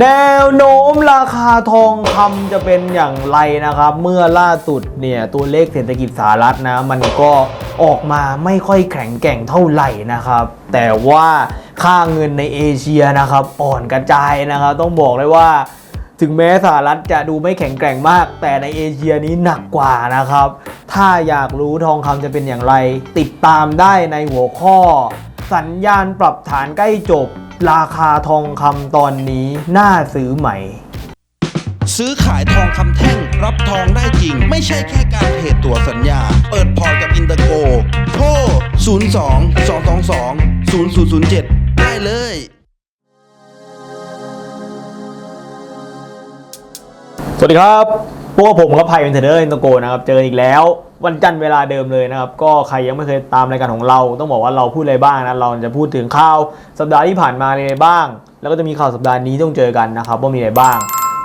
แนวโน้มราคาทองคำจะเป็นอย่างไรนะครับ เมื่อล่าสุดเนี่ยตัวเลขเศรษฐกิจสหรัฐนะ มันก็ออกมาไม่ค่อยแข็งแกร่งเท่าไหร่นะครับ แต่ว่าค่าเงินในเอเชียนะครับ อ่อนกระจายนะครับ ต้องบอกเลยว่า ถึงแม้สหรัฐจะดูไม่แข็งแกร่งมาก แต่ในเอเชียนี้หนักกว่านะครับ ถ้าอยากรู้ทองคำจะเป็นอย่างไร ติดตามได้ในหัวข้อ สัญญาณปรับฐานใกล้จบ ราคาทองคำตอนนี้น่าซื้อใหม่ ซื้อขายทองคำแท่ง รับทองได้จริง ไม่ใช่แค่การเทรดตัวสัญญา เปิดพอร์ตกับอินเตอร์โกโทร 02 222 0007 ได้เลยสวัสดีครับ พวกบผมกับไผ่เป็นเทรดเดอร์อินโตโกนะครับ เจออีกแล้ว วันจันทร์เวลาเดิมเลยนะครับ ก็ใครยังไม่เคยตามรายการของเรา ต้องบอกว่าเราพูดอะไรบ้างนะเราจะพูดถึงข่าวสัปดาห์ที่ผ่านมาอะไรบ้าง แล้วก็จะมีข่าวสัปดาห์นี้ต้องเจอกันนะครับว่ามีอะไรบ้าง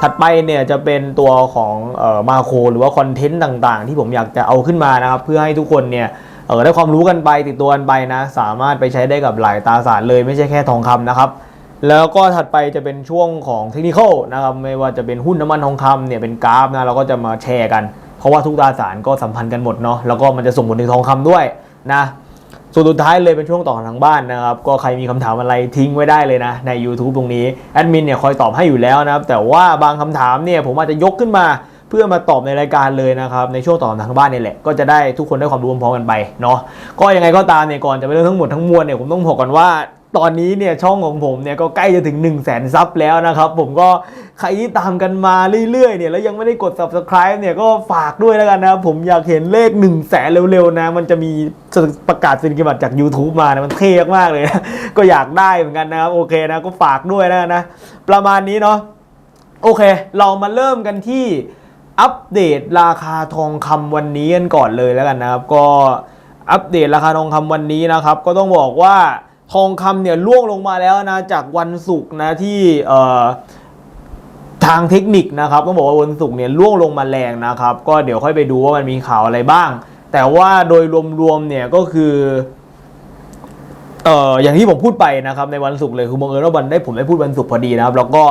ถัดไปเนี่ยจะเป็นตัวของออมาโครหรือว่าคอนเทนต์ต่างๆ ที่ผมอยากจะเอาขึ้นมานะครับเพื่อให้ทุกคนเนี่ยเออได้ความรู้กันไปติดตัวกันไปนะ สามารถไปใช้ได้กับหลายตราสารเลยไม่ใช่แค่ทองคำนะครับ แล้วก็ถัดไปจะเป็นช่วงของเทคนิคนะครับไม่ว่าจะเป็นหุ้นน้ำมันทองคำเนี่ยเป็นกราฟนะเราก็จะมาแชร์กัน เพราะว่าทุกตราสารก็สัมพันธ์กันหมดเนาะแล้วก็มันจะส่งผลถึงทองคำด้วยนะส่วนสุดท้ายเลยเป็นช่วงต่อทางบ้านนะครับ ก็ใครมีคำถามอะไรทิ้งไว้ได้เลยนะใน YouTube ตรงนี้แอดมินเนี่ยคอยตอบให้อยู่แล้วนะครับแต่ว่าบางคำถามเนี่ยผมอาจจะยกขึ้นมาเพื่อมาตอบในรายการเลยนะครับในช่วงต่อทางบ้านนี่แหละก็จะได้ทุกคนได้ความรู้พร้อมกันไปเนาะก็ยังไงก็ตามเนี่ยก่อนจะไปเรื่องทั้งหมดทั้งมวลเนี่ยผมต้องบอกก่อนว่า ตอนนี้เนี่ยช่องของผมเนี่ยก็ใกล้จะถึง 1 0 0 0 0แสนซับแล้วนะครับ ผมก็ใครที่ตามกันมาเรื่อยๆเนี่ยแล้วยังไม่ได้กด subscribe เนี่ยก็ฝากด้วยแล้วกันนะครับผมอยากเห็นเลข 1 0 0 0 0แสนเร็วๆนะ มันจะมีประกาศสินกิบัตรจาก YouTube มานะมันเท่มากเลยนะก็อยากได้เหมือนกันนะครับโอเคนะก็ฝากด้วยแล้วกันนะ ประมาณนี้เนาะโอเค เรามาเริ่มกันที่อัปเดตราคาทองคำวันนี้กันก่อนเลยแล้วกันนะครับ ก็อัปเดตราคาทองคำวันนี้นะครับ ก็ต้องบอกว่า ทองคำเนี่ยล่วงลงมาแล้วนะจากวันศุกร์นะที่เอ่อทางเทคนิคนะครับต้องบอกว่าวันศุกร์เนี่ยล่วงลงมาแรงนะครับ ก็เดี๋ยวค่อยไปดูว่ามันมีข่าวอะไรบ้าง แต่ว่าโดยรวมๆเนี่ยก็คือเอ่ออย่างที่ผมพูดไปนะครับในวันศุกร์เลยคือบังเอิญว่าวันได้ผมได้พูดวันศุกร์พอดีนะครับ แล้วก็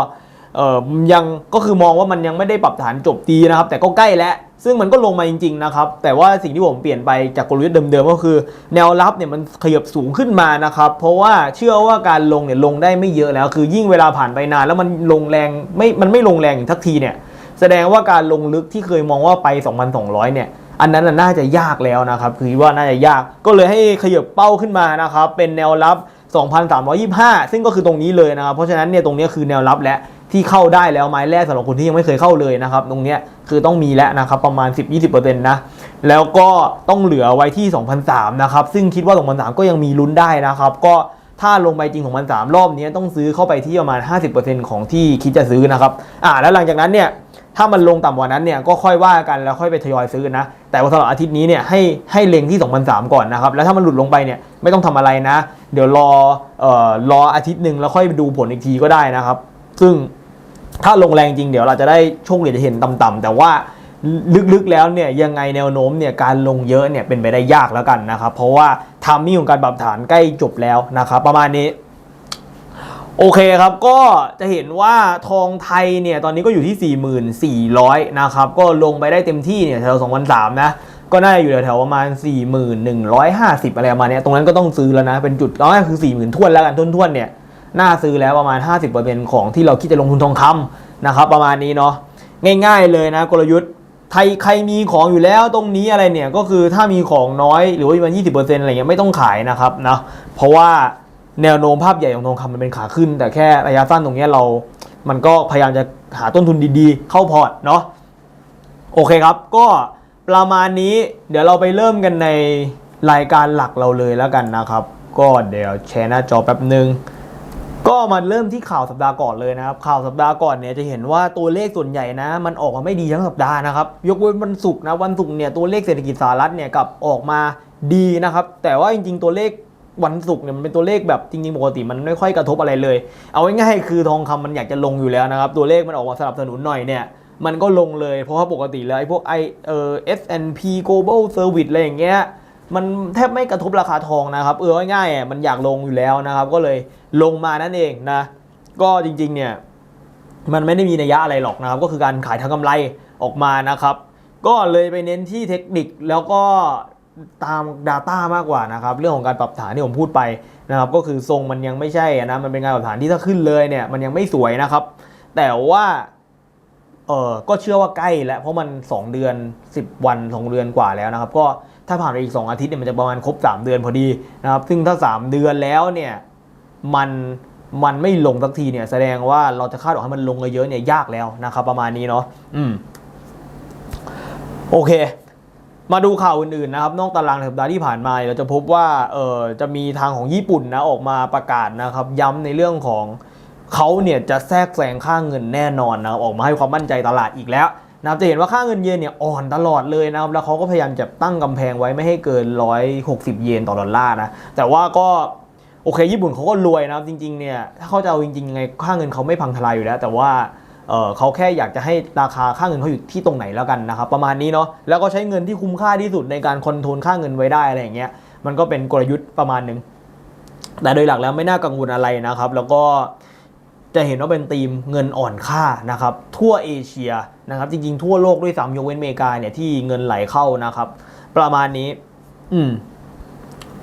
เอ่อยังก็คือมองว่ามันยังไม่ได้ปรับฐานจบดีนะครับ แต่ก็ใกล้แล้วซึ่งมันก็ลงมาจริงๆนะครับ แต่ว่าสิ่งที่ผมเปลี่ยนไปจากกลยุทธ์เดิมๆก็คือ แนวรับเนี่ยมันขยับสูงขึ้นมานะครับ เพราะว่าเชื่อว่าการลงเนี่ยลงได้ไม่เยอะแล้ว คือยิ่งเวลาผ่านไปนานแล้วมันลงแรงไม่ มันไม่ลงแรงอย่างทักทีเนี่ย แสดงว่าการลงลึกที่เคยมองว่าไป 2,200 เนี่ย อันนั้นน่ะน่าจะยากแล้วนะครับ คือว่าน่าจะยาก ก็เลยให้ขยับเป้าขึ้นมานะครับ เป็นแนวรับ 2,325 ซึ่งก็คือตรงนี้เลยนะครับ เพราะฉะนั้นเนี่ยตรงนี้คือแนวรับและ ที่เข้าได้แล้วไม้แรกสำหรับคนที่ยังไม่เคยเข้าเลยนะครับ ตรงนี้คือต้องมีแล้วนะครับประมาณ 10-20%นะแล้วก็ต้องเหลือไว้ที่ 2,003นะครับซึ่งคิดว่า 2,003 ก็ยังมีลุ้นได้นะครับก็ถ้าลงไปจริง2,003รอบนี้ต้องซื้อเข้าไปที่ประมาณ 50%ของที่คิดจะซื้อนะครับอ่าแล้วหลังจากนั้นเนี่ยถ้ามันลงต่ำกว่านั้นเนี่ยก็ค่อยว่ากันแล้วค่อยไปทยอยซื้อนะ แต่ว่าสำหรับอาทิตย์นี้เนี่ยให้ให้เล็งที่ 2,003 ก่อนนะครับ แล้วถ้ามันหลุดลงไปเนี่ยไม่ต้องทำอะไรนะ เดี๋ยวรอเอ่อรออาทิตย์หนึ่งแล้วค่อยดูผลอีกทีก็ได้นะครับ ซึ่ง ถ้าลงแรงจริงเดี๋ยวเราจะได้โชคดีจะเห็นต่ำๆแต่ว่าลึกๆแล้วเนี่ยยังไงแนวโน้มเนี่ยการลงเยอะเนี่ยเป็นไปได้ยากแล้วกันนะครับ เพราะว่าทามมิ่งของการปรับฐานใกล้จบแล้วนะครับประมาณนี้ โอเคครับก็จะเห็นว่าทองไทยเนี่ยตอนนี้ก็อยู่ที่ 4,400 นะครับ ก็ลงไปได้เต็มที่เนี่ยแถว2,003นะก็น่าจะอยู่แถวๆประมาณ 4,150 อะไรประมาณนี้ตรงนั้นก็ต้องซื้อแล้วนะ เป็นจุดก็คือ 40,000ทวนแล้วกันท้วนๆเนี่ย น่าซื้อแล้วประมาณ 50%ของที่เราคิดจะลงทุนทองคำนะครับประมาณนี้เนาะง่าย ๆ เลยนะกลยุทธ์ไทยใครมีของอยู่แล้วตรงนี้อะไรเนี่ยก็คือถ้ามีของน้อยหรือว่าประมาณ20%อะไรเงี้ยไม่ต้องขายนะครับนะเพราะว่าแนวโน้มภาพใหญ่ของทองคำมันเป็นขาขึ้น แต่แค่ระยะสั้นตรงเนี้ยเรา มันก็พยายามจะหาต้นทุนดีๆ เข้าพอร์ตเนาะโอเคครับ ก็ประมาณนี้เดี๋ยวเราไปเริ่มกันในรายการหลักเราเลยแล้วกันนะครับ ก็เดี๋ยวแชร์หน้าจอแป๊บหนึ่ง ก็มาเริ่มที่ข่าวสัปดาห์ก่อนเลยนะครับ ข่าวสัปดาห์ก่อนเนี่ยจะเห็นว่าตัวเลขส่วนใหญ่นะ มันออกมาไม่ดีทั้งสัปดาห์นะครับ ยกเว้นวันศุกร์นะวันศุกร์เนี่ยตัวเลขเศรษฐกิจสหรัฐเนี่ยกับออกมาดีนะครับ แต่ว่าจริง ๆ ตัวเลขวันศุกร์เนี่ยมันเป็นตัวเลขแบบจริงๆปกติมันไม่ค่อยกระทบอะไรเลย เอาง่ายๆคือทองคำมันอยากจะลงอยู่แล้วนะครับ ตัวเลขมันออกมาสนับสนุนหน่อยเนี่ยมันก็ลงเลยเพราะว่าปกติแล้วไอ้พวกไอเออ S&P Global Service อะไรอย่างเงี้ย มันแทบไม่กระทบราคาทองนะครับ เออง่ายๆอะมันอยากลงอยู่แล้วนะครับ ก็เลยลงมานั่นเองนะ ก็จริงๆเนี่ยมันไม่ได้มีนัยยะอะไรหรอกนะครับ ก็คือการขายทางกำไรออกมานะครับ ก็เลยไปเน้นที่เทคนิคแล้วก็ตาม Data มากกว่านะครับ เรื่องของการปรับฐานที่ผมพูดไปนะครับ ก็คือทรงมันยังไม่ใช่นะมันเป็นการปรับฐานที่ถ้าขึ้นเลยเนี่ยมันยังไม่สวยนะครับ แต่ว่าเออก็เชื่อว่าใกล้แล้วเพราะมัน 2 เดือน 10 วัน2เดือนกว่าแล้วนะครับ ก็ ถ้าผ่านไปอีก 2 อาทิตย์เนี่ยมันจะประมาณครบ 3 เดือนพอดีนะครับซึ่งถ้า 3 เดือนแล้วเนี่ยมันมันไม่ลงสักทีเนี่ยแสดงว่าเราจะคาดหวังให้มันลงเยอะเนี่ยยากแล้วนะครับประมาณนี้เนาะอืมโอเค มาดูข่าวอื่นๆนะครับ นอกตารางในสัปดาห์ที่ผ่านมาเราจะพบว่าเออจะมีทางของญี่ปุ่นนะออกมาประกาศนะครับ ย้ำในเรื่องของเขาเนี่ยจะแทรกแซงค่าเงินแน่นอนนะออกมาให้ความมั่นใจตลาดอีกแล้ว นะครับจะเห็นว่าค่าเงินเยนเนี่ยอ่อนตลอดเลยนะครับแล้วเขาก็พยายามจะตั้งกำแพงไว้ไม่ให้เกิน 160 เยนต่อดอลลาร์นะแต่ว่าก็โอเคญี่ปุ่นเขาก็รวยนะครับจริงๆเนี่ยถ้าเขาจะเอาจริงๆยังไงค่าเงินเขาไม่พังทลายอยู่แล้ว แต่ว่าเเขาแค่อยากจะให้ราคาค่าเงินเขาอยู่ที่ตรงไหนแล้วกันนะครับประมาณนี้เนาะแล้วก็ใช้เงินที่คุ้มค่าที่สุดในการคอนโทรลค่าเงินไว้ได้อะไรอย่างเงี้ยมันก็เป็นกลยุทธ์ประมาณหนึ่งแต่โดยหลักแล้วไม่น่ากังวลอะไรนะครับ แล้วก็ จะเห็นว่าเป็นธีมเงินอ่อนค่านะครับทั่วเอเชียนะครับจริงๆ ทั่วโลกด้วยซ้ำยกเว้นอเมริกาเนี่ยที่เงินไหลเข้านะครับ ประมาณนี้ อืม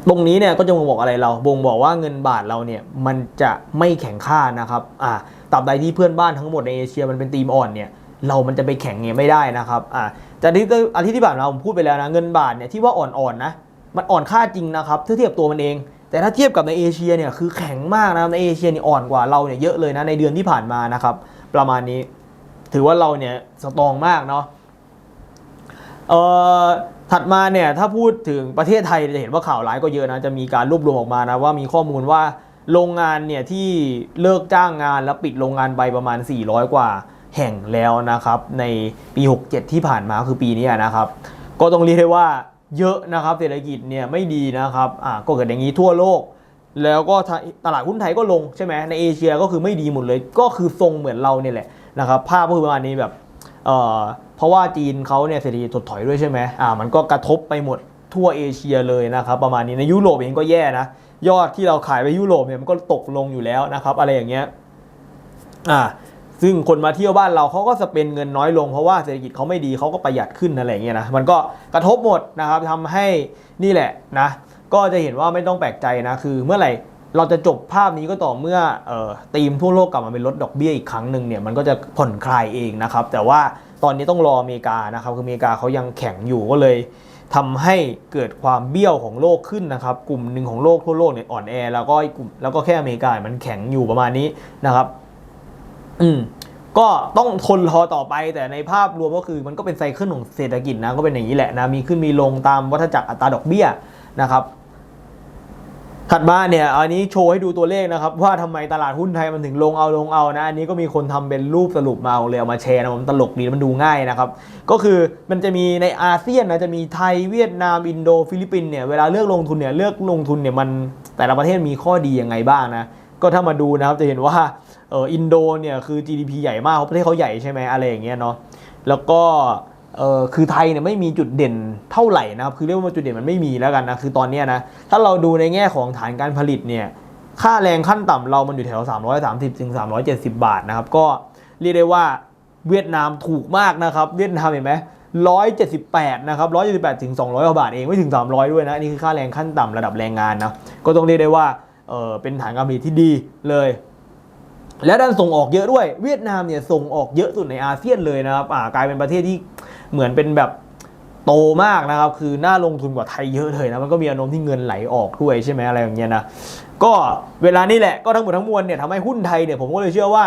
ตรงนี้เนี่ยก็จะบ่งบอกอะไรเรา บ่งบอกว่าเงินบาทเราเนี่ยมันจะไม่แข็งค่านะครับ อ่าตราบใดที่เพื่อนบ้านทั้งหมดในเอเชียมันเป็นตีมอ่อนเนี่ย เรามันจะไปแข่งเงี้ยไม่ได้นะครับ อ่าจากที่อาทิตย์ที่ผ่านมาผมพูดไปแล้วนะ เงินบาทเนี่ยที่ว่าอ่อนๆนะ มันอ่อนค่าจริงนะครับ เทียบตัวมันเอง แต่ถ้าเทียบกับในเอเชียเนี่ยคือแข็งมากนะครับในเอเชียนี่อ่อนกว่าเราเนี่ยเยอะเลยนะในเดือนที่ผ่านมานะครับ ประมาณนี้ ถือว่าเราเนี่ยสตรองมากเนาะเอ่อถัดมาเนี่ยถ้าพูดถึงประเทศไทยจะเห็นว่าข่าวร้ายก็เยอะนะจะมีการรวบรวมออกมานะว่ามีข้อมูลว่าโรงงานเนี่ยที่เลิกจ้างงานแล้วปิดโรงงานไปประมาณ 400 กว่าแห่งแล้วนะครับ ในปี 67 ที่ผ่านมาคือปีนี้นะครับ ก็ต้องเรียกได้ว่า เยอะนะครับเศรษฐกิจเนี่ยไม่ดีนะครับอ่าก็เกิดอย่างนี้ทั่วโลก แล้วก็ตลาดหุ้นไทยก็ลงใช่ไหมในเอเชียก็คือไม่ดีหมดเลย ก็คือทรงเหมือนเราเนี่ยแหละนะครับภาพก็คือประมาณนี้แบบเอ่อเพราะว่าจีนเขาเนี่ยเศรษฐกิจถดถอยด้วยใช่ไหมอ่ามันก็กระทบไปหมดทั่วเอเชียเลยนะครับประมาณนี้ในยุโรปเองก็แย่นะยอดที่เราขายไปยุโรปเนี่ยมันก็ตกลงอยู่แล้วนะครับ อะไรอย่างเงี้ยอ่า ซึ่งคนมาเที่ยวบ้านเราเขาก็สเปนเงินน้อยลงเพราะว่าเศรษฐกิจเขาไม่ดีเขาก็ประหยัดขึ้นอะไรเงี้ยนะมันก็กระทบหมดนะครับทำให้นี่แหละนะก็จะเห็นว่าไม่ต้องแปลกใจนะคือเมื่อไหร่เราจะจบภาพนี้ก็ต่อเมื่ออตีมทั่วโลกกลับมาเป็นลดดอกเบี้ยอีกครั้งหนึ่งเนี่ยมันก็จะผ่อนคลายเองนะครับ แต่ว่าตอนนี้ต้องรออเมริกานะครับคืออเมริกาเขายังแข็งอยู่ก็เลยทำให้เกิดความเบี้ยวของโลกขึ้นนะครับ กลุ่มหนึ่งของโลกทั่วโลกเนี่ยอ่อนแอ แล้วก็กลุ่มแล้วก็แค่อเมริกามันแข็งอยู่ประมาณนี้นะครับ อืมก็ต้องทนรอต่อไปแต่ในภาพรวมก็คือมันก็เป็นไซเคิลของเศรษฐกิจนะก็เป็นอย่างนี้แหละนะมีขึ้นมีลงตามวัฏจักรอัตราดอกเบี้ยนะครับถัดมาเนี่ยอันนี้โชว์ให้ดูตัวเลขนะครับ ว่าทำไมตลาดหุ้นไทยมันถึงลงเอาลงเอานะ อันนี้ก็มีคนทำเป็นรูปสรุปมาเอาเลยเอามาแชร์นะมันตลกดีมันดูง่ายนะครับ ก็คือมันจะมีในอาเซียนนะจะมีไทยเวียดนามอินโดฟิลิปปินเนี่ยเวลาเลือกลงทุนเนี่ยเลือกลงทุนเนี่ยมันแต่ละประเทศมีข้อดียังไงบ้างนะก็ถ้ามาดูนะครับจะเห็นว่า เอออินโดเนี่ยคือ GDP ใหญ่มากเพราะประเทศเขาใหญ่ใช่ไหมอะไรอย่างเงี้ยเนาะแล้วก็เออคือไทยเนี่ยไม่มีจุดเด่นเท่าไหร่นะครับคือเรียกว่าจุดเด่นมันไม่มีแล้วกันนะคือตอนเนี้ยนะถ้าเราดูในแง่ของฐานการผลิตเนี่ยค่าแรงขั้นต่ำเรามันอยู่แถว 330ถึง370 บาทนะครับก็เรียกได้ว่าเวียดนามถูกมากนะครับเวียดนามเห็นไหม178นะครับ178ถึง200กว่าบาทเองไม่ถึง300ด้วยนะนี่คือค่าแรงขั้นต่ำระดับแรงงานนะก็ต้องเรียกได้ว่าเออเป็นฐานการผลิตที่ดีเลย และด้านส่งออกเยอะด้วย เวียดนามเนี่ยส่งออกเยอะสุดในอาเซียนเลยนะครับอ่ากลายเป็นประเทศที่เหมือนเป็นแบบโตมากนะครับ คือน่าลงทุนกว่าไทยเยอะเลยนะมันก็มีอารมที่เงินไหลออกด้วยใช่ไหมอะไรอย่างเงี้ยนะก็เวลานี้แหละก็ทั้งหมดทั้งมวลเนี่ยทำให้หุ้นไทยเนี่ยผมก็เลยเชื่อว่า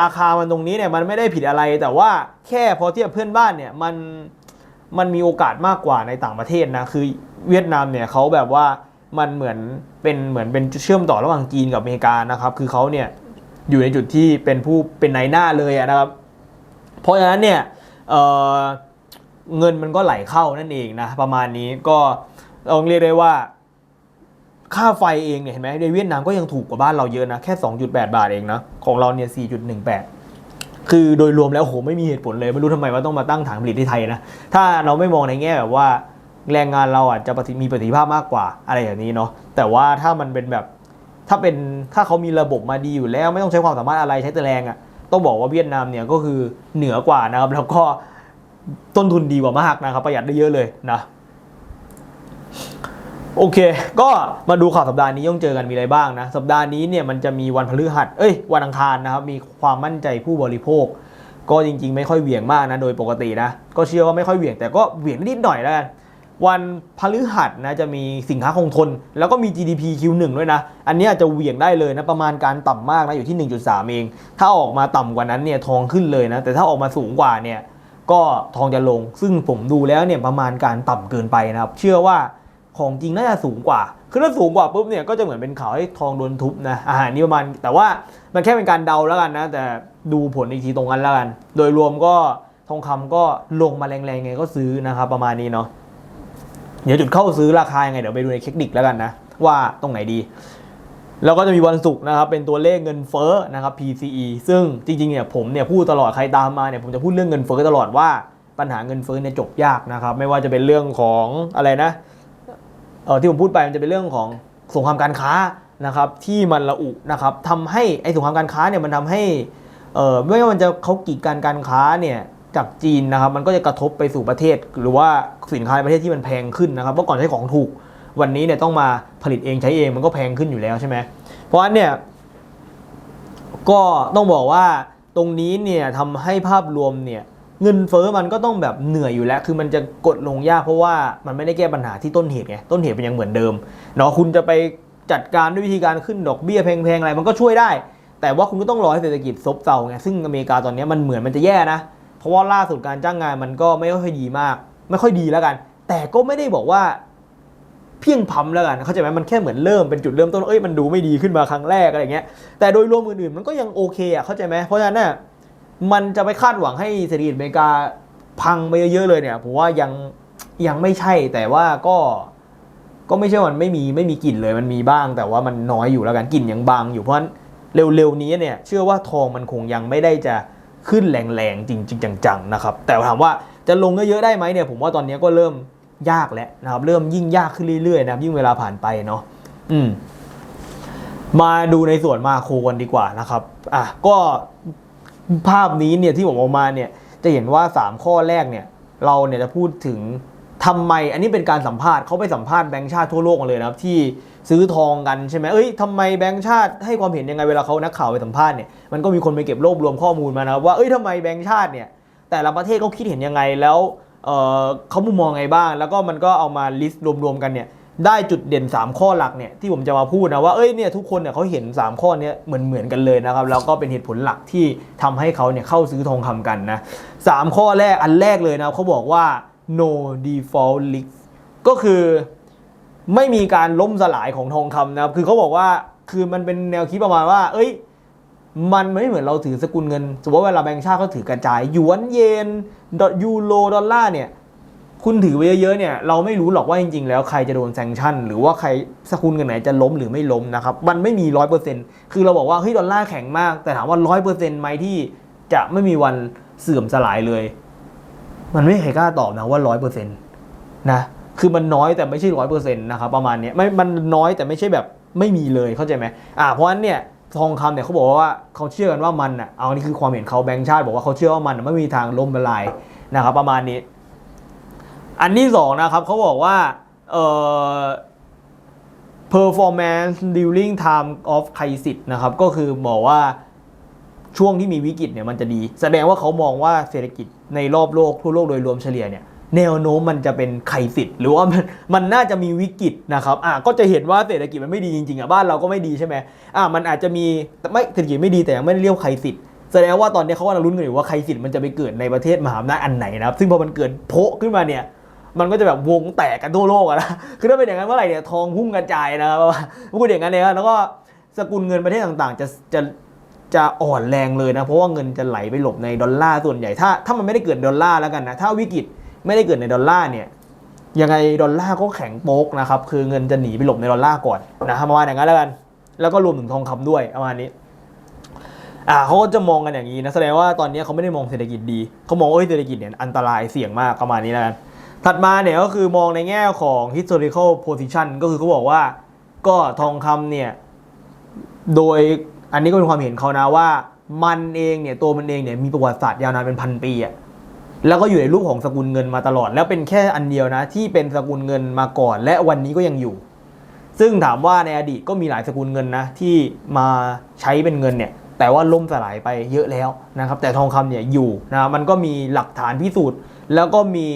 ราคามันตรงนี้เนี่ยมันไม่ได้ผิดอะไร แต่ว่าแค่พอเทียบเพื่อนบ้านเนี่ยมันมันมีโอกาสมากกว่าในต่างประเทศนะคือเวียดนามเนี่ยเขาแบบว่ามันเหมือนเป็นเหมือนเป็นเชื่อมต่อระหว่างจีนกับอเมริกานะครับคือเขาเนี่ย อยู่ในจุดที่เป็นผู้เป็นนายหน้าเลยนะครับ เพราะฉะนั้นเนี่ยเเงินมันก็ไหลเข้านั่นเองนะประมาณนี้ก็ต้องเรียกได้ว่า ค่าไฟเองเนี่ยเห็นไหมในเวียดนามก็ยังถูกกว่าบ้านเราเยอะนะแค่ 2.8 บาทเองนะของเราเนี่ย 4.18 คือโดยรวมแล้วโหไม่มีเหตุผลเลย ไม่รู้ทำไมว่าต้องมาตั้งฐานผลิตที่ไทยนะถ้าเราไม่มองในแง่แบบว่า แรงงานเราอาจจะมีประสิทธิภาพมากกว่าอะไรอย่างนี้เนาะแต่ว่าถ้ามันเป็นแบบ ถ้าเป็นถ้าเขามีระบบมาดีอยู่แล้วไม่ต้องใช้ความสามารถอะไรใช้แต่แรงอะ่ะต้องบอกว่าเวียดนามเนี่ยก็คือเหนือกว่านะครับ แล้วก็ต้นทุนดีกว่ามากนะครับ ประหยัดได้เยอะเลยนะโอเค ก็มาดูข่าวสัปดาห์นี้ย่องเจอกันมีอะไรบ้างนะ สัปดาห์นี้เนี่ยมันจะมีวันพฤหัส เอ้ย วันอังคารนะครับ มีความมั่นใจผู้บริโภค ก็จริง ๆ ไม่ค่อยเหวี่ยงมากนะ โดยปกตินะ ก็เชื่อว่าไม่ค่อยเหวี่ยงแต่ก็เหวี่ยงนิดหน่อยแล้วกัน วันพฤหัสนะจะมีสินค้าคงทน แล้วก็มี GDP Q1 ด้วยนะ อันนี้ยจจะเหวี่ยงได้เลยนะ ประมาณการต่ำมากนะ อยู่ที่ 1.3 เอง ถ้าออกมาต่ำกว่านั้นเนี่ยทองขึ้นเลยนะ แต่ถ้าออกมาสูงกว่าเนี่ยก็ทองจะลง ซึ่งผมดูแล้วเนี่ยประมาณการต่ำเกินไปนะครับ เชื่อว่าของจริงน่าจะสูงกว่า คือถ้าสูงกว่าปุ๊บเนี่ยก็จะเหมือนเป็นข่าวให้ทองโดนทุบนะอาหารนี่ประมาณ แต่ว่ามันแค่เป็นการเดาแล้วกันนะ แต่ดูผลอีกทีตรงนั้นแล้วกัน โดยรวมก็ทองคำก็ลงมาแรงๆไงก็ซื้อนะครับประมาณนี้เนาะ เดี๋ยวจุดเข้าซื้อราคายังไงเดี๋ยวไปดูในเทคนิคแล้วกันนะ ว่าตรงไหนดี แล้วก็จะมีวันศุกร์นะครับ เป็นตัวเลขเงินเฟ้อนะครับ PCE ซึ่งจริงๆเนี่ยผมเนี่ยพูดตลอดใครตามมาเนี่ยผมจะพูดเรื่องเงินเฟ้อตลอดว่าปัญหาเงินเฟ้อเนี่ยจบยากนะครับ ไม่ว่าจะเป็นเรื่องของอะไรนะเออที่ผมพูดไปมันจะเป็นเรื่องของสงครามการค้านะครับที่มันระอุนะครับทำให้ไอ้สงครามการค้าเนี่ยมันทำให้เออไม่ว่ามันจะเขากีดกันการค้าเนี่ย จากจีนนะครับ มันก็จะกระทบไปสู่ประเทศ หรือว่าสินค้าในประเทศที่มันแพงขึ้นนะครับเมื่อก่อนใช้ของถูก วันนี้เนี่ยต้องมาผลิตเองใช้เองมันก็แพงขึ้นอยู่แล้วใช่ไหมเพราะฉะนั้นเนี่ยก็ต้องบอกว่าตรงนี้เนี่ยทำให้ภาพรวมเนี่ยเงินเฟ้อมันก็ต้องแบบเหนื่อยอยู่แล้ว คือมันจะกดลงยากเพราะว่ามันไม่ได้แก้ปัญหาที่ต้นเหตุไง ต้นเหตุเป็นยังเหมือนเดิม เนาะคุณจะไปจัดการด้วยวิธีการขึ้นดอกเบี้ยแพงๆอะไรมันก็ช่วยได้ แต่ว่าคุณก็ต้องรอให้เศรษฐกิจซบเซาไง ซึ่งอเมริกาตอนนี้มันเหมือนมันจะแย่นะ เพราะว่าล่าสุดการจ้างงานมันก็ไม่ค่อยดีมาก ไม่ค่อยดีแล้วกัน แต่ก็ไม่ได้บอกว่าเพียงพำแล้วกันเข้าใจไหมมันแค่เหมือนเริ่มเป็นจุดเริ่มต้นเอ้ยมันดูไม่ดีขึ้นมาครั้งแรกอะไรเงี้ยแต่โดยรวมอื่นๆมันก็ยังโอเคอะเข้าใจไหมเพราะฉะนั้นน่ะมันจะไปคาดหวังให้เศรษฐกิจอเมริกาพังไปเยอะๆเลยเนี่ยผมว่ายังยังไม่ใช่แต่ว่าก็ก็ไม่ใช่วันไม่มีไม่มีกลิ่นเลยมันมีบ้าง แต่ว่ามันน้อยอยู่แล้วกันกลิ่นยังบางอยู่เพราะฉะนั้นเร็วๆนี้เนี่ยเชื่อว่าทองมันคงยังไม่ได้จะ ขึ้นแรงๆจริงๆจังๆนะครับแต่ถามว่าจะลงเยอะๆได้ไหมเนี่ยผมว่าตอนนี้ก็เริ่มยากแล้วนะครับเริ่มยิ่งยากขึ้นเรื่อยๆนะครับยิ่งเวลาผ่านไปเนาะอืมมาดูในส่วนมาโครกันดีกว่านะครับอะก็ภาพนี้เนี่ยที่ผมเออกมาเนี่ยจะเห็นว่า 3 ข้อแรกเนี่ยเราเนี่ยจะพูดถึง ทำไมอันนี้เป็นการสัมภาษณ์เขาไปสัมภาษณ์แบงค์ชาติทั่วโลกมาเลยนะครับที่ซื้อทองกันใช่ไหมเอ้ยทำไมแบงค์ชาติให้ความเห็นยังไงเวลาเขานักข่าวไปสัมภาษณ์เนี่ยมันก็มีคนไปเก็บรวบรวมข้อมูลมานะครับว่าเอ้ยทำไมแบงค์ชาติเนี่ยแต่ละประเทศเขาคิดเห็นยังไงแล้วเออเขามุมมองไงบ้าง แล้วก็มันก็เอามาลิสต์รวมๆกันเนี่ยได้จุดเด่น 3 ข้อหลักเนี่ยที่ผมจะมาพูดนะว่าเอ้ยเนี่ยทุกคนเนี่ยเขาเห็น 3 ข้อเนี้ยเหมือนเหมือนกันเลยนะครับแล้วก็เป็นเหตุผลหลักที่ทำให้เขาเนี่ยเข้าซื้อทองคำกันนะสข้อแรกอันแรกเลยนะเขาบอกว่า no default risk ก็คือไม่มีการล้มสลายของทองคำนะครับ คือเขาบอกว่าคือมันเป็นแนวคิดประมาณว่า เอ้ย มันไม่เหมือนเราถือสกุลเงิน สมมติว่าเวลาแบงก์ชาติเขาถือกระจายหยวนเยนดอยูโรดอลลาร์เนี่ย คุณถือไว้เยอะๆเนี่ย เราไม่รู้หรอกว่าจริงๆ แล้วใครจะโดนแซงชั่น หรือว่าใครสกุลเงินไหนจะล้มหรือไม่ล้มนะครับ มันไม่มีร้อยเปอร์เซ็นต์คือเราบอกว่าเฮ้ยดอลลาร์แข็งมาก แต่ถามว่าร้อยเปอร์เซ็นต์ไหมที่จะไม่มีวันเสื่อมสลายเลย มันไม่มีใครกล้าตอบนะว่าร้อยเปอร์เซ็นต์นะคือมันน้อยแต่ไม่ใช่ร้อยเปอร์เซ็นต์นะครับประมาณนี้ไม่มันน้อยแต่ไม่ใช่แบบไม่มีเลยเข้าใจไหมอ่าเพราะฉะนั้นเนี่ยทองคำเนี่ยเขาบอกว่าเขาเชื่อกันว่ามันอะเอานี่คือความเห็นเขาแบงค์ชาติบอกว่าเขาเชื่อว่ามันไม่มีทางล้มละลายนะครับประมาณนี้ อันที่สองนะครับเขาบอกว่าเอ่อ performance during time of crisis นะครับก็คือบอกว่า ช่วงที่มีวิกฤตเนี่ยมันจะดี แสดงว่าเขามองว่าเศรษฐกิจในรอบโลกทั่วโลกโดยรวมเฉลี่ยเนี่ยแนวโน้มมันจะเป็นไครสิตหรือว่ามันมันน่าจะมีวิกฤตนะครับอะก็จะเห็นว่าเศรษฐกิจมันไม่ดีจริงๆอะบ้านเราก็ไม่ดีใช่ไหมอะมันอาจจะมีไม่เศรษฐกิจไม่ดีแต่ยังไม่ได้เรียกว่าไครสิตแสดงว่าตอนนี้เขากำลังลุ้นกันอยู่ว่าไครสิตมันจะไปเกิดในประเทศมหาอำนาจอันไหนนะครับซึ่งพอมันเกิดโพะขึ้นมาเนี่ยมันก็จะแบบวงแตกกันทั่วโลกอะนะคือถ้าเป็นอย่างนั้นเมื่อไหร่เนี่ยทองพุ่งกระจายนะครับพูดอย่างนั้นเลยแล้วก็สกุลเงินประเทศต่างๆ จะจะ จะอ่อนแรงเลยนะ เพราะว่าเงินจะไหลไปหลบในดอลลาร์ส่วนใหญ่ถ้าถ้ามันไม่ได้เกิดดอลลาร์แล้วกันนะ ถ้าวิกฤตไม่ได้เกิดในดอลลาร์เนี่ยยังไงดอลลาร์ก็แข็งโป๊กนะครับคือเงินจะหนีไปหลบในดอลลาร์ก่อนนะประมาณอย่างนั้นแล้วกัน แล้วก็รวมถึงทองคำด้วยประมาณนี้อ่าเขาก็จะมองกันอย่างนี้นะแสดงว่าตอนนี้เขาไม่ได้มองเศรษฐกิจดีเขามองว่าเฮ้ยเศรษฐกิจเนี่ยอันตรายเสี่ยงมากประมาณนี้แล้วกันถัดมาเนี่ยก็คือมองในแง่ของ historical position ก็คือเขาบอกว่าก็ทองคำเนี่ยโดย อันนี้ก็เป็นความเห็นเขานะว่ามันเองเนี่ยตัวมันเองเนี่ยมีประวัติศาสตร์ยาวนานเป็นพันปีอะแล้วก็อยู่ในรูปของสกุลเงินมาตลอด แล้วเป็นแค่อันเดียวนะ ที่เป็นสกุลเงินมาก่อน และวันนี้ก็ยังอยู่ ซึ่งถามว่าในอดีตก็มีหลายสกุลเงินนะที่มาใช้เป็นเงินเนี่ยแต่ว่าล่มสลายไปเยอะแล้วนะครับแต่ทองคำเนี่ยอยู่นะมันก็มีหลักฐานพิสูจน์ แล้วก็มี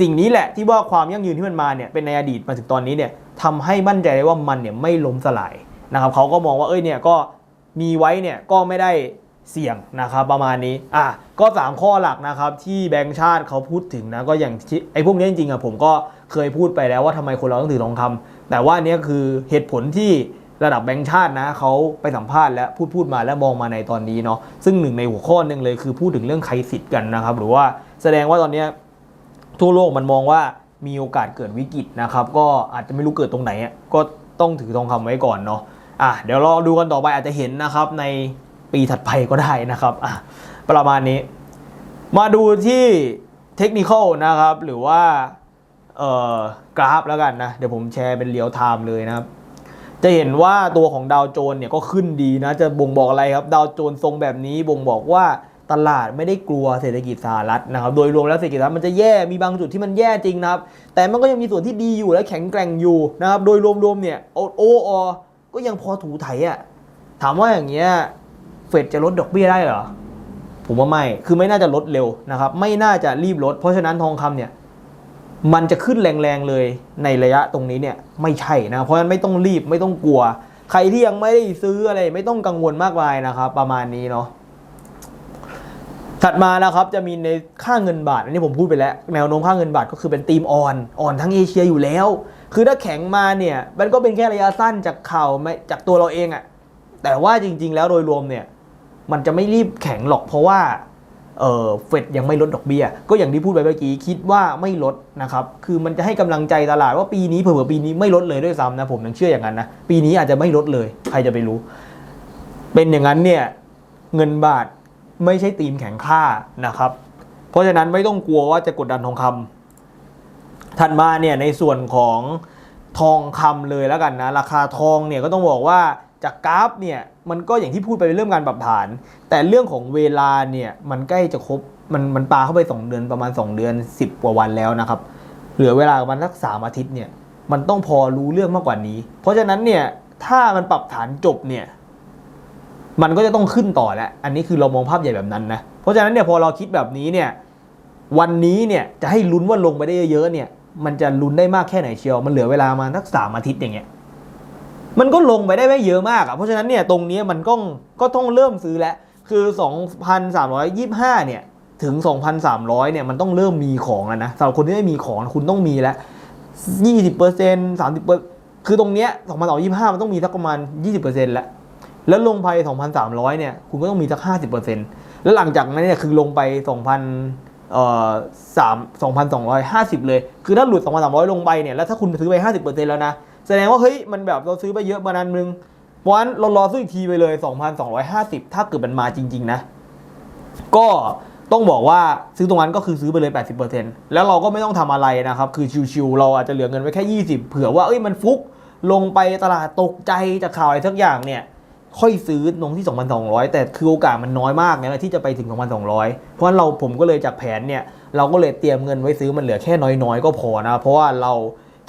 สิ่งนี้แหละที่ว่าความยั่งยืนที่มันมาเนี่ยเป็นในอดีตมาถึงตอนนี้เนี่ยทำให้มั่นใจได้ว่ามันเนี่ยไม่ล้มสลายนะครับเขาก็มองว่าเอ้ยเนี่ยก็ มีไว้เนี่ยก็ไม่ได้เสี่ยงนะครับประมาณนี้อะก็สามข้อหลักนะครับที่แบงก์ชาติเขาพูดถึงนะก็อย่างที่ไอ้พวกนี้จริงๆอะผมก็เคยพูดไปแล้วว่าทำไมคนเราต้องถือทองคำแต่ว่านเนี้ยคือเหตุผลที่ระดับแบงก์ชาตินะเขาไปสัมภาษณ์และพูดพูดมาและมองมาในตอนนี้เนาะซึ่งหนึ่งในหัวข้อหนึ่งเลยคือพูดถึงเรื่องใครสิทธิ์กันนะครับ หรือว่าแสดงว่าตอนนี้ทั่วโลกมันมองว่ามีโอกาสเกิดวิกฤตนะครับ ก็อาจจะไม่รู้เกิดตรงไหนอะก็ต้องถือทองคำไว้ก่อนเนาะ อะเดี๋ยวรอดูกันต่อไปอาจจะเห็นนะครับในปีถัดไปก็ได้นะครับอะประมาณนี้ มาดูที่เทคนิคนะครับหรือว่าเอ่อกราฟแล้วกันนะ เดี๋ยวผมแชร์เป็นเรียลไทม์เลยนะครับ จะเห็นว่าตัวของดาวโจนส์เนี่ยก็ขึ้นดีนะ จะบ่งบอกอะไรครับ ดาวโจนส์ทรงแบบนี้บ่งบอกว่าตลาดไม่ได้กลัวเศรษฐกิจสหรัฐนะครับ โดยรวมแล้วเศรษฐกิจสหรัฐมันจะแย่ มีบางจุดที่มันแย่จริงนะครับ แต่มันก็ยังมีส่วนที่ดีอยู่และแข็งแกร่งอยู่นะครับ โดยรวมๆเนี่ยโอโออ ก็ยังพอถูไถอะถามว่าอย่างเงี้ยเฟดจะลดดอกเบี้ยได้เหรอ ผมว่าไม่ คือไม่น่าจะลดเร็วนะครับ ไม่น่าจะรีบลด เพราะฉะนั้นทองคำเนี่ย มันจะขึ้นแรงๆเลยในระยะตรงนี้เนี่ยไม่ใช่นะ เพราะฉะนั้นไม่ต้องรีบไม่ต้องกลัว ใครที่ยังไม่ได้ซื้ออะไร ไม่ต้องกังวลมากมายนะครับ ประมาณนี้เนาะ ถัดมานะครับจะมีในค่าเงินบาท อันนี้ผมพูดไปแล้ว แนวโน้มค่าเงินบาทก็คือเป็นตีมอ่อนอ่อนทั้งเอเชียอยู่แล้ว คือถ้าแข็งมาเนี่ยมันก็เป็นแค่ระยะสั้นจากเข่าไม่จากตัวเราเองอะแต่ว่าจริง ๆ แล้วโดยรวมเนี่ยมันจะไม่รีบแข็งหรอกเพราะว่าเออเฟดยังไม่ลดดอกเบี้ย ก็อย่างที่พูดไปเมื่อกี้คิดว่าไม่ลดนะครับ คือมันจะให้กำลังใจตลาดว่าปีนี้เผื่อปีนี้ไม่ลดเลยด้วยซ้ำนะผมยังเชื่ออย่างนั้นนะปีนี้อาจจะไม่ลดเลย ใครจะไปรู้ เป็นอย่างนั้นเนี่ยเงินบาทไม่ใช่ตีมแข็งค่านะครับ เพราะฉะนั้นไม่ต้องกลัวว่าจะกดดันทองคำ ถัดมาเนี่ยในส่วนของทองคำเลยแล้วกันนะ ราคาทองเนี่ยก็ต้องบอกว่าจากกราฟเนี่ยมันก็อย่างที่พูดไปเรื่องการปรับฐาน แต่เรื่องของเวลาเนี่ยมันใกล้จะครบมันมันปาเข้าไป 2 เดือนประมาณ 2 เดือน 10 กว่าวันแล้วนะครับ เหลือเวลาประมาณสักสามอาทิตย์เนี่ยมันต้องพอรู้เรื่องมากกว่านี้ เพราะฉะนั้นเนี่ยถ้ามันปรับฐานจบเนี่ยมันก็จะต้องขึ้นต่อแล้ว อันนี้คือเรามองภาพใหญ่แบบนั้นนะ เพราะฉะนั้นเนี่ยพอเราคิดแบบนี้เนี่ยวันนี้เนี่ยจะให้ลุ้นว่าลงไปได้เยอะๆเนี่ย มันจะลุ้นได้มากแค่ไหนเชียว มันเหลือเวลามาสักสามอาทิตย์อย่างเงี้ยมันก็ลงไปได้ไม่เยอะมากอะเพราะฉะนั้นเนี่ยตรงนี้มันก็ก็ต้องเริ่มซื้อแล้วคือ 2,325 เนี่ยถึง 2,300 เนี่ยมันต้องเริ่มมีของแล้วนะสำหรับคนที่ไม่มีของคุณต้องมีแล้ว 20% 30%คือตรงเนี้ย2,225 มันต้องมีสักประมาณ 20%แล้วแล้วลงไป 2,300 เนี่ย คุณก็ต้องมีสัก 50%แล้วหลังจากนั้นเนี่ยคือลงไป 2,000 เอ่อ3 2,250เลย คือถ้าหลุด2,300ลงไปเนี่ย แล้วถ้าคุณซื้อไป50%แล้วนะ แสดงว่าเฮ้ย มันแบบเราซื้อไปเยอะมานานนึง เพราะฉะนั้นเรารอซื้ออีกทีไปเลย2,250ถ้าเกิดมันมาจริง ๆ นะ ก็ต้องบอกว่าซื้อตรงนั้นก็คือซื้อไปเลย 80%แล้วเราก็ไม่ต้องทำอะไรนะครับ คือชิวๆเราอาจจะเหลือเงินไว้แค่ 20 เผื่อว่าเอ้ยมันฟุกลงไปตลาดตกใจจากข่าวอะไรสักอย่างเนี่ย ค่อยซื้อลงที่ 2,200 แต่คือโอกาสมันน้อยมากไงที่จะไปถึง 2,200 เพราะฉะนั้นเราผมก็เลยจากแผนเนี่ย เราก็เลยเตรียมเงินไว้ซื้อมันเหลือแค่น้อยๆ ก็พอนะ เพราะว่าเรา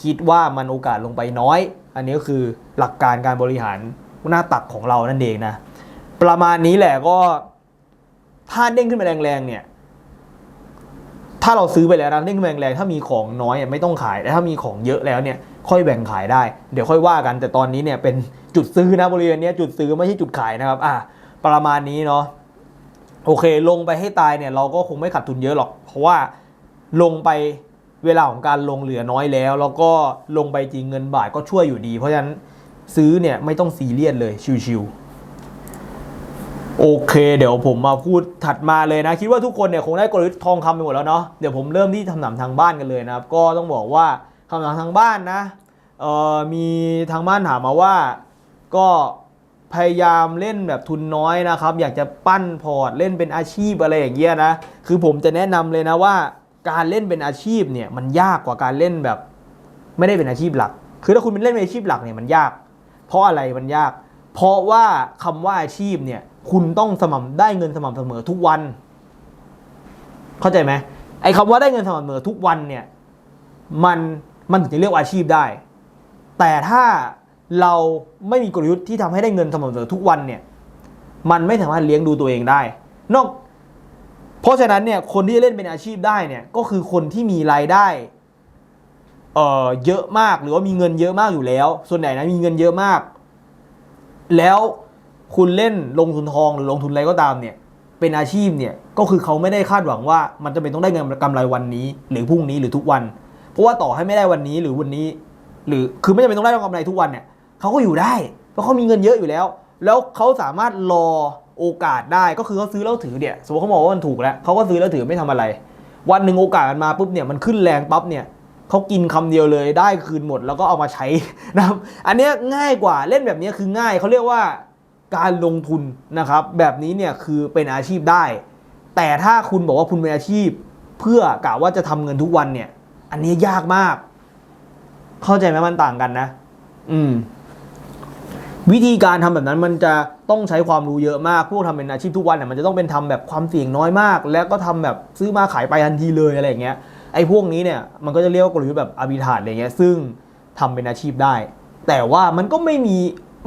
คิดว่ามันโอกาสลงไปน้อย อันนี้ก็คือหลักการการบริหารหน้าตักของเรานั่นเองนะ ประมาณนี้แหละก็ถ้าเด้งขึ้นไปแรงๆเนี่ย ถ้าเราซื้อไปแล้วนะเด้งขึ้นแรงๆถ้ามีของน้อยไม่ต้องขายแต่ถ้ามีของเยอะแล้วเนี่ย ค่อยแบ่งขายได้ เดี๋ยวค่อยว่ากันแต่ตอนนี้เนี่ยเป็น จุดซื้อนะบริเวณนี้จุดซื้อไม่ใช่จุดขายนะครับ อะประมาณนี้เนาะโอเค ลงไปให้ตายเนี่ยเราก็คงไม่ขาดทุนเยอะหรอก เพราะว่าลงไปเวลาของการลงเหลือน้อยแล้ว แล้วก็ลงไปจริงเงินบาทก็ช่วยอยู่ดี เพราะฉะนั้นซื้อเนี่ยไม่ต้องซีเรียสเลยชิวๆโอเค เดี๋ยวผมมาพูดถัดมาเลยนะ คิดว่าทุกคนเนี่ยคงได้กลยุทธ์ทองคำไปหมดแล้วเนาะเดี๋ยวผมเริ่มที่คำถามทางบ้านกันเลยนะครับ ก็ต้องบอกว่าคำถามทางบ้านนะเอ่อมีทางบ้านถามมาว่า ก็พยายามเล่นแบบทุนน้อยนะครับ อยากจะปั้นพอร์ตเล่นเป็นอาชีพอะไรอย่างเงี้ยนะ คือผมจะแนะนำเลยนะว่า การเล่นเป็นอาชีพเนี่ยมันยากกว่าการเล่นแบบ ไม่ได้เป็นอาชีพหลัก คือถ้าคุณเป็นเล่นเป็นอาชีพหลักเนี่ยมันยาก เพราะอะไรมันยาก เพราะว่าคำว่าอาชีพเนี่ยคุณต้องสม่ำได้เงินสม่ำเสมอทุกวัน เข้าใจไหมไอ้คำว่าได้เงินสม่ำเสมอทุกวันเนี่ยมันมันถึงจะเรียกอาชีพได้ แต่ถ้า เราไม่มีกลยุทธ์ที่ทำให้ได้เงินสม่ำเสมอทุกวันเนี่ย มันไม่สามารถเลี้ยงดูตัวเองได้ นอก เพราะฉะนั้นเนี่ยคนที่จะเล่นเป็นอาชีพได้เนี่ยก็คือคนที่มีรายได้เอ่อเยอะมากหรือว่ามีเงินเยอะมากอยู่แล้ว ส่วนใหญ่นะมีเงินเยอะมาก แล้วคุณเล่นลงทุนทองหรือลงทุนอะไรก็ตามเนี่ย เป็นอาชีพเนี่ยก็คือเขาไม่ได้คาดหวังว่า มันจะเป็นต้องได้เงินกำไรวันนี้ หรือพรุ่งนี้หรือทุกวัน เพราะว่าต่อให้ไม่ได้วันนี้หรือวันนี้ หรือคือไม่จำเป็นต้องได้กำไรทุกวันเนี่ย เขาก็อยู่ได้ เพราะเขามีเงินเยอะอยู่แล้ว แล้วเขาสามารถรอโอกาสได้ก็คือเขาซื้อแล้วถือเนี่ยสมมติเขาบอกว่ามันถูกแล้วเขาก็ซื้อแล้วถือไม่ทำอะไร วันหนึ่งโอกาสมันมาปุ๊บเนี่ยมันขึ้นแรงปั๊บเนี่ยเขากินคำเดียวเลยได้คืนหมดแล้วก็เอามาใช้นะครับอันนี้ง่ายกว่าเล่นแบบนี้คือง่ายเขาเรียกว่าการลงทุนนะครับ แบบนี้เนี่ยคือเป็นอาชีพได้ แต่ถ้าคุณบอกว่าคุณเป็นอาชีพ เพื่อกะว่าจะทำเงินทุกวันเนี่ย อันนี้ยากมาก เข้าใจไหมมันต่างกันนะ อืม วิธีการทำแบบนั้นมันจะต้องใช้ความรู้เยอะมากพวกทำเป็นอาชีพทุกวันเนี่ยมันจะต้องเป็นทำแบบความเสี่ยงน้อยมาก แล้วก็ทำแบบซื้อมาขายไปทันทีเลยอะไรอย่างเงี้ยไอ้พวกนี้เนี่ยมันก็จะเรียกว่ากลยุทธ์แบบอาบิทาดอะไรเงี้ยซึ่งทำเป็นอาชีพได้ แต่ว่ามันก็ไม่มี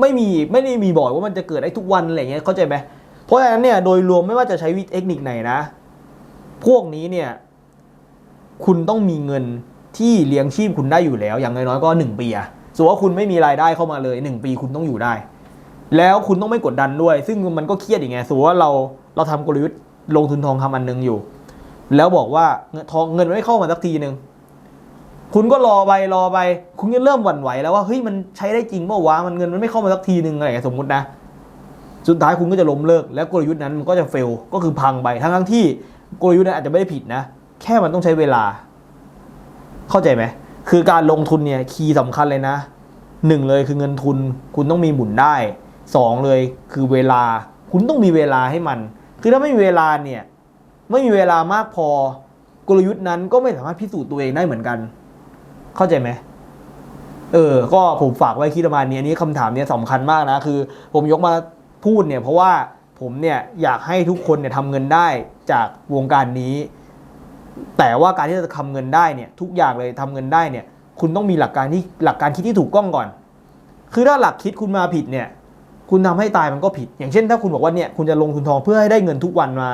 ไม่มีไม่ได้มีบ่อกว่ามันจะเกิดได้ทุกวันอะไรเงี้ยเข้าใจไหมเพราะฉะนั้นเนี่ยโดยรวมไม่ว่าจะใช้วิธีเทคนิคไหนนะ พวกนี้เนี่ยคุณต้องมีเงินที่เลี้ยงชีพคุณได้อยู่แล้ว อย่างน้อยๆก็หนึ่งปีอะ มมติว่าคุณไม่มีรายได้เข้ามาเลยหนึ่งปีคุณต้องอยู่ได้ แล้วคุณต้องไม่กดดันด้วย ซึ่งมันก็เครียดอย่างไงสมมติว่าเราเราทำกลยุทธ์ลงทุนทองคำอันหนึงอยู่ แล้วบอกว่าเงินทองเงินไม่เข้ามาสักทีหนึ่งคุณก็รอไปรอไป คุณก็เริ่มหวั่นไหวแล้วว่าเฮ้ยมันใช้ได้จริงเปล่าวะมันเงินมันไม่เข้ามาสักทีหนึ่งอะไรสมมตินะ สุดท้ายคุณก็จะล้มเลิก แล้วกลยุทธ์นั้นมันก็จะเฟลก็คือพังไปทั้งทั้งที่กลยุทธ์นั้นอาจจะไม่ได้ผิดนะ แค่มันต้องใช้เวลา เข้าใจไหม คือการลงทุนเนี่ยคีย์สำคัญเลยนะหนึ่งเลยคือเงินทุนคุณต้องมีหมุนได้สองเลยคือเวลา คุณต้องมีเวลาให้มัน คือถ้าไม่มีเวลาเนี่ยไม่มีเวลามากพอกลยุทธ์นั้นก็ไม่สามารถพิสูจน์ตัวเองได้เหมือนกัน เข้าใจไหมเออ ก็ผมฝากไว้คิดประมาณนี้อันนี้คำถามเนี้ยสำคัญมากนะ คือ ผมยกมาพูดเนี่ย เพราะว่าผมเนี่ยอยากให้ทุกคนเนี่ยทำเงินได้จากวงการนี้ แต่ว่าการที่จะทำเงินได้เนี่ยทุกอย่างเลยทำเงินได้เนี่ยคุณต้องมีหลักการที่หลักการคิดที่ถูกต้องก่อน คือถ้าหลักคิดคุณมาผิดเนี่ยคุณทำให้ตายมันก็ผิด อย่างเช่นถ้าคุณบอกว่าเนี่ยคุณจะลงทุนทองเพื่อให้ได้เงินทุกวันมา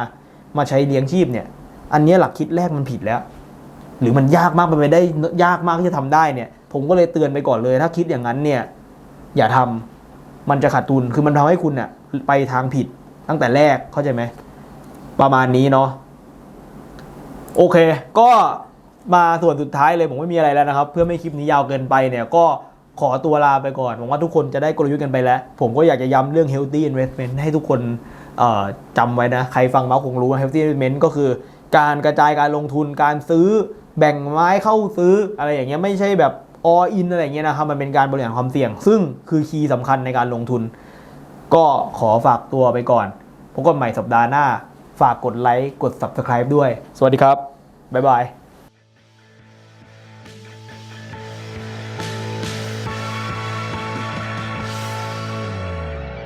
มาใช้เลี้ยงชีพเนี่ยอันนี้หลักคิดแรกมันผิดแล้ว หรือมันยากมากมันไปได้ยากมากที่จะทำได้เนี่ยผมก็เลยเตือนไปก่อนเลย ถ้าคิดอย่างนั้นเนี่ยอย่าทำมันจะขาดทุนคือมันทำให้คุณเนี่ยไปทางผิดตั้งแต่แรกเข้าใจไหมประมาณนี้เนาะ โอเค ก็มาส่วนสุดท้ายเลยผมไม่มีอะไรแล้วนะครับ เพื่อไม่ให้คลิปนี้ยาวเกินไปเนี่ยก็ขอตัวลาไปก่อนหวังว่าทุกคนจะได้กลยุทธ์กันไปแล้ว ผมก็อยากจะย้ำเรื่อง healthy investment ให้ทุกคนจำไว้นะ ใครฟังมาคงรู้ว่า healthy investment ก็คือการกระจายการลงทุนการซื้อแบ่งไม้เข้าซื้ออะไรอย่างเงี้ยไม่ใช่แบบ all in อะไรเงี้ยนะครับมันเป็นการบริหารความเสี่ยง ซึ่งคือคีย์สำคัญในการลงทุน ก็ขอฝากตัวไปก่อนพบกันใหม่สัปดาห์หน้า ฝากกดไลค์กด subscribe ด้วย สวัสดีครับ บ๊ายบาย